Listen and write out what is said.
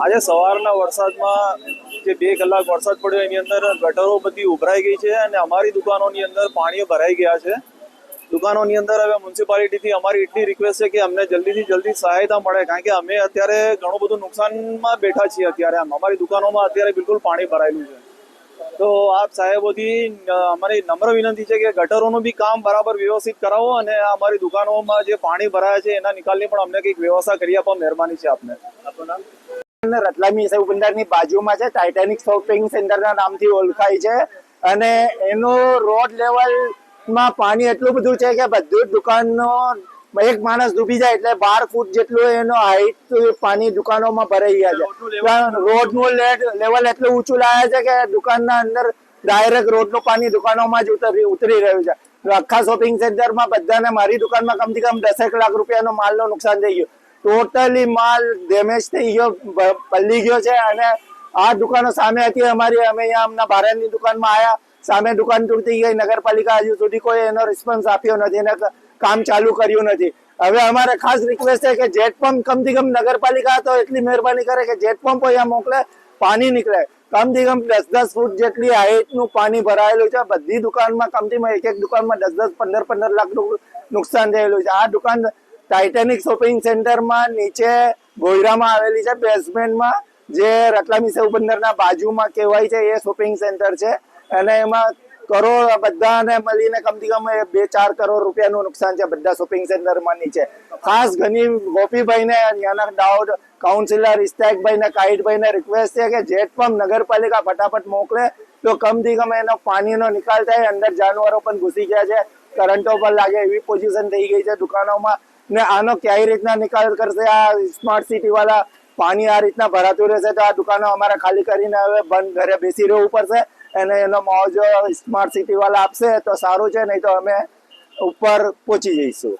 આજે સવારના વરસાદમાં જે બે કલાક વરસાદ પડ્યો, એની અંદર ગટરો બધી ઉભરાઈ ગઈ છે અને અમારી દુકાનોની અંદર પાણીઓ ભરાઈ ગયા છે. દુકાનોની અંદર હવે મ્યુનિસિપાલિટીથી અમારી એટલી રિક્વેસ્ટ છે કે અમને જલ્દીથી જલ્દી સહાયતા મળે, કારણ કે અમે અત્યારે ઘણું બધું નુકસાનમાં બેઠા છીએ અત્યારે. આમ અમારી દુકાનોમાં અત્યારે બિલકુલ પાણી ભરાયેલું છે. તો આપ સાહેબોથી અમારી નમ્ર વિનંતી છે કે ગટરોનું બી કામ બરાબર વ્યવસ્થિત કરાવો અને અમારી દુકાનોમાં જે પાણી ભરાયા છે એના નિકાલની પણ અમને કંઈક વ્યવસ્થા કરી આપવા મહેરબાની છે આપને. અને રતલામી સેવબંદરની બાજુમાં છે ટાઇટેનિક શોપિંગ સેન્ટરના નામથી ઓળખાય છે. અને એનું રોડ લેવલમાં પાણી એટલું બધું છે કે બધું જ દુકાનનો એક માણસ ડૂબી જાય એટલે બાર ફૂટ જેટલું એનો હાઈટ પાણી દુકાનોમાં ભરાઈ ગયા છે. રોડનું લેવલ એટલું ઊંચું લાવે છે કે દુકાનના અંદર ડાયરેક્ટ રોડનું પાણી દુકાનોમાં જ ઉતરી ઉતરી રહ્યું છે. આખા શોપિંગ સેન્ટરમાં બધાને મારી દુકાનમાં કમથી કમ દસેક લાખ રૂપિયાનો માલનો નુકસાન થઈ ગયું. ટોટલી માલ ડેમેજ થઈ ગયો પલ્લી ગયો છે અને આ દુકાનો સામે હતી અમારી, અમે અહીંયા અમના ભારતની દુકાનમાં આવ્યા સામે દુકાન તૂટી ગઈ, નગરપાલિકા હજુ સુધી કોઈ એનો રિસ્પોન્સ આપ્યો નથી અને કામ ચાલુ કર્યું નથી. હવે અમારે ખાસ રિક્વેસ્ટ છે કે જેટ પંપ કમથી કમ નગરપાલિકા તો એટલી મહેરબાની કરે કે જેટ પંપ અહીંયા મોકલે, પાણી નીકળે. કમથી કમ દસ દસ ફૂટ જેટલી હાઈટનું પાણી ભરાયેલું છે, બધી દુકાનમાં કમથી એક એક દુકાનમાં દસ દસ, પંદર પંદર લાખનું નુકસાન થયેલું છે. આ દુકાન ટાઇટેનિક શોપિંગ સેન્ટરમાં નીચે ગોયરામાં આવેલી છે બેઝમેન્ટમાં જે રતલામી સેવ બંદરના બાજુમાં કહેવાય છે, એ શોપિંગ સેન્ટર છે. અને એમાં કરોડ બધાને મળીને કમથી કમ બે ચાર કરોડ રૂપિયાનું નુકસાન છે બધા શોપિંગ સેન્ટરમાં નીચે. ખાસ ઘણી ગોપીભાઈને, ત્યાંના દાઉદ કાઉન્સિલર ઇસ્તાકભાઈને કાઈટભાઈને રિક્વેસ્ટ છે કે જેટ પંપ નગરપાલિકા ફટાફટ મોકલે, તો કમથી કમ એનો પાણીનો નિકાલ થાય, અંદર જાનવરો પણ ઘૂસી ગયા છે, કરંટો પણ લાગે, એવી પોઝિશન થઈ ગઈ છે દુકાનોમાં. ને આનો કઈ રીતના નિકાલ કરશે? આ સ્માર્ટ સિટી વાળા પાણી આ રીતના ભરાતું રહેશે તો આ દુકાનો અમારે ખાલી કરીને હવે બંધ ઘરે બેસી રહેવું પડશે. અને એનો મોજો સ્માર્ટ સિટી વાળા આપશે તો સારું છે, નહીં તો અમે ઉપર પહોંચી જઈશું.